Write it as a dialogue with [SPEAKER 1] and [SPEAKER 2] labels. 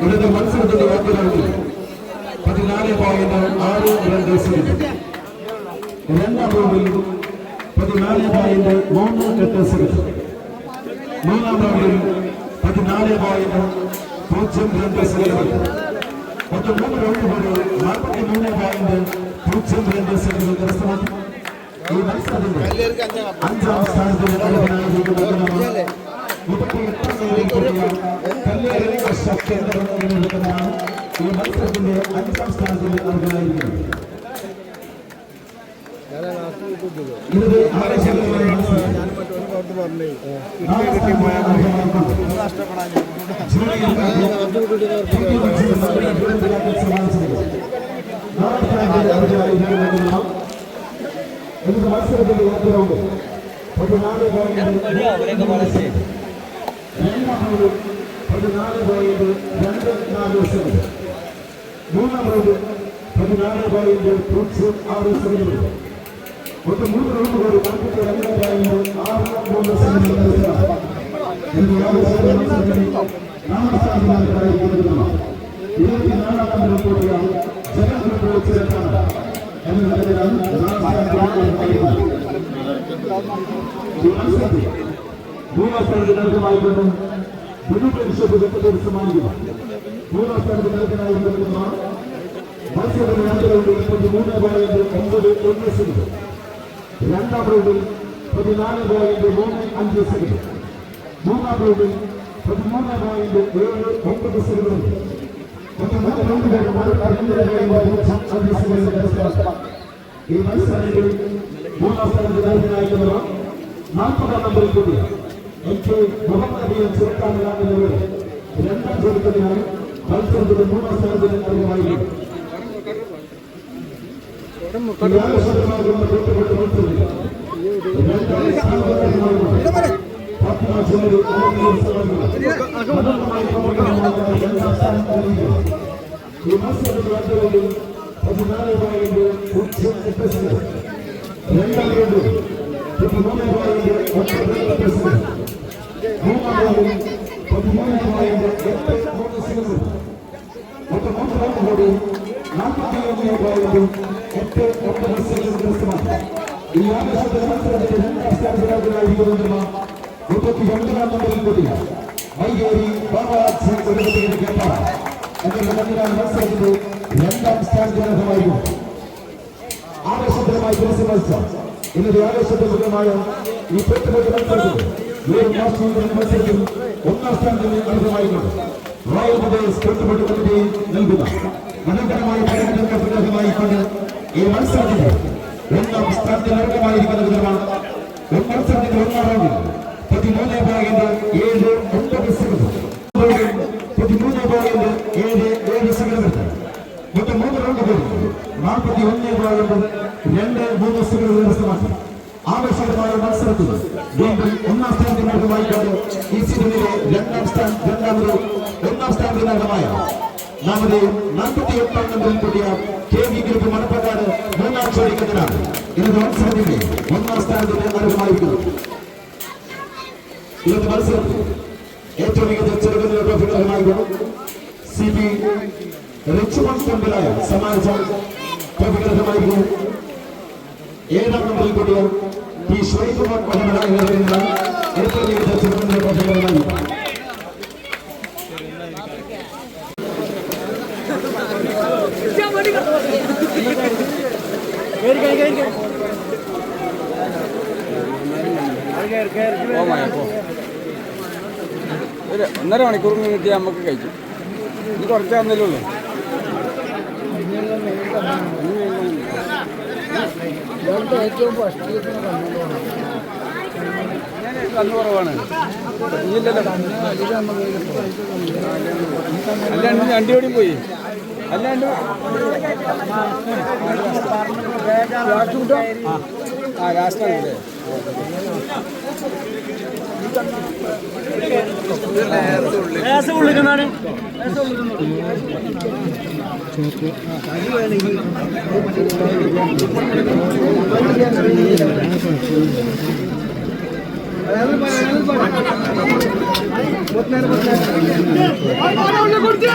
[SPEAKER 1] ಕಳೆದ ಮತ್ಸರದಲ್ಲಿ ಓದಿರುವುದು
[SPEAKER 2] ಹದಿನಾರು ಪಾಯಿಂಟ್ ಆರು ಎರಡು ಎಸೆದಿದೆ இரண்டாம் ஓவரில் பதினாலே பாயிண்ட் மூன்று எட்டு மூன்றாம் ஓவரில் பதினாலே பாயிண்ட் പതിനാല് പോയിന്റ് ആറ് രണ്ട് സെക്കൻഡ് രണ്ടാം റൗണ്ടിൽ പതിനാല് പോയിന്റ് മൂന്ന് എട്ട് സെക്കൻഡ് മൂന്നാം റൗണ്ടിൽ പതിനാല് പോയിന്റ് പൂജ്യം രണ്ട് സെക്കൻഡ് മൊത്തം മൂന്ന് റൗണ്ട് കൊണ്ട് നാൽപ്പത്തി മൂന്ന് പോയിന്റ് പൂജ്യം രണ്ട് സെക്കൻഡ് കരസ്ഥമാക്കി ഈ മത്സരത്തിന്റെ അഞ്ചാം സ്ഥാനത്തിന് അർഹനായിരിക്കുന്ന പതിനാല് പോയിന്റ് രണ്ടാം നാല് സെക്കൻഡ് മൂന്നാം റൗണ്ട് പതിനാല് പോയിന്റ് പൂജ്യം ആറ് സെക്കൻഡ്. ഒട്ട് മൂന്ന് റൗണ്ട് കൂടി നാൽപ്പത്തി രണ്ട് പോയിന്റ് ആറ് മൂന്ന് സെക്കൻഡ് ഇരുപത്തിനാലാം നമ്പർ കൂടിയ ജനങ്ങൾക്ക് വെച്ചിട്ടാണ് മൂന്നാം സ്ഥാനത്ത് നൽകമായിക്കൊണ്ട് ബിജുപരിഷത്ത് വ്യക്തി സമ്മാനിക്കുന്നു മൂന്നാം സ്ഥാനത്ത് നൽകാനായി നൽകുന്ന മത്സരത്തിന് രണ്ട് റൗണ്ടിൽ പതിമൂന്ന് പോയിന്റ് ഒമ്പത് ഒന്ന് സെക്കൻഡ് രണ്ടാം റൗണ്ടിൽ പതിനാല് പോയിന്റ് മൂന്ന് അഞ്ച് സെക്കൻഡ്. മൂന്നാം റൗണ്ടിൽ പതിമൂന്ന് പോയിന്റ് ഏഴ് ഒമ്പത് സെക്കൻഡ്. ഈ മത്സരത്തിൽ മൂന്നാം സ്ഥാനത്ത് നൽകാനായിരുന്ന നാൽപ്പതാം നമ്പറിൽ കൂടിയ എം കെ മുഹമ്മദ് അബിയൻ രണ്ടാം ചോദ്യത്തിനാണ് മത്സരത്തിന്റെ മൂന്നാം സ്ഥാനത്തിന് അറിവായിരുന്നു പതിനാല് പോയിന്റ് പൂജ്യം എട്ട് സെക്കൻഡ് രണ്ടാം റൗണ്ട് പതിമൂന്ന് പോയിന്റ് ഒമ്പത് എട്ട് സെക്കൻഡ് മൂന്നാം റൗണ്ടിൽ പതിമൂന്ന് പോയിന്റ് എട്ട് മൂന്ന് സെക്കൻഡ് മൊത്തം മൂന്ന് റൗണ്ട് കൂടി നാൽപ്പത്തി ഒന്ന് പോയിന്റ് എട്ട് ഒമ്പത് കരസ്ഥമാക്കി ഈ ആവേശത്തെ മത്സരത്തിന്റെ രണ്ടാം സ്ഥാനത്തിനായിരിക്കുന്ന മുപ്പത്തി രണ്ടാം നമ്പറിൽ കൂടിയ വൈകേരി ബാബാജി ഒരുപത്തിയുടെ കേട്ടാണ് എന്നുള്ള മണ്ണിലാണ് മത്സരത്തിന്റെ രണ്ടാം സ്ഥാനത്തിനർഹമായിരുന്നു ആവേശപരമായി പുരസ്യ മത്സരം ഇന്നത്തെ ആവേശപരമായ ഈ പെട്ടുപെട്ട് മത്സരത്തിൽ ഏഴ് മാസ്റ്റർ മത്സരത്തിൽ ഒന്നാം സ്ഥാനത്തിന് അർഹമായിരുന്നു റോയൽ പെട്ടുപെട്ട് കമ്മിറ്റി നൽകുന്ന മനോഹരമായ പ്രകടനങ്ങൾക്ക് പ്രകടനമായി കൊണ്ട് ഈ മത്സരത്തിന്റെ ഒന്നാം സ്ഥാനത്തിന് അർഹമായിരിക്കുന്ന വിധമാണ് ഒന്നാം റൗണ്ടിൽ പതിമൂന്ന് പോയിന്റ് ഏഴ് ഒമ്പത് സെക്കൻഡ്. പതിമൂന്ന് പോയിന്റ് ഏഴ് ഏഴ് സെക്കൻഡ്. മൊത്തം മൂന്ന് റൗണ്ട് കൂടി നാൽപ്പത്തി ഒന്ന് പോയിന്റ് രണ്ട് മൂന്ന് സെക്കൻഡ് കരസ്ഥമാക്കി ആവേശകരമായ മത്സരത്തിൽ ഒന്നാം സ്ഥാനത്തിന് വായിക്കാതെ ഈ സീസണിലെ രണ്ടാം സ്ഥാനം രണ്ടാമത് ഒന്നാം സ്ഥാനത്തിന് അർഹമായ നാമത് നാൽപ്പത്തി എട്ടാം നമ്പറിൽ കൂടിയ കെ വി ഗ്രൂപ്പ് മണപ്പക്കാട് മൂന്നാം ചോദിക്കുന്നതിനാണ് ഇന്നത്തെ മത്സരത്തിന്റെ ഒന്നാം സ്ഥാനത്തിന് അർഹമായിരിക്കുന്നു ഇന്നത്തെ മത്സരത്തിൽ ഏറ്റവും മികച്ച ചെറുകുന്ന ട്രോഫിക്ക് അർഹമായിരുന്നു സി പി റിച്ച്മണ്ട് ടെമ്പിളായ സമാജം ട്രോഫിക്ക് അർഹമായിരുന്നു ഏഴാം നമ്പറിൽ കൂടിയ
[SPEAKER 3] ഒരു ഒന്നര മണിക്കൂർ കിട്ടിയാൽ നമുക്ക് കഴിച്ചു ഇത് കുറച്ച് തന്നല്ലേ
[SPEAKER 1] ഫസ്റ്റ്
[SPEAKER 3] കുറവാണ്. ഇല്ലല്ലോ. രണ്ടു കൂടി പോയി. അല്ലാണ്ട് ആ ലാസ്റ്റാണല്ലേ കൊടുത്തേ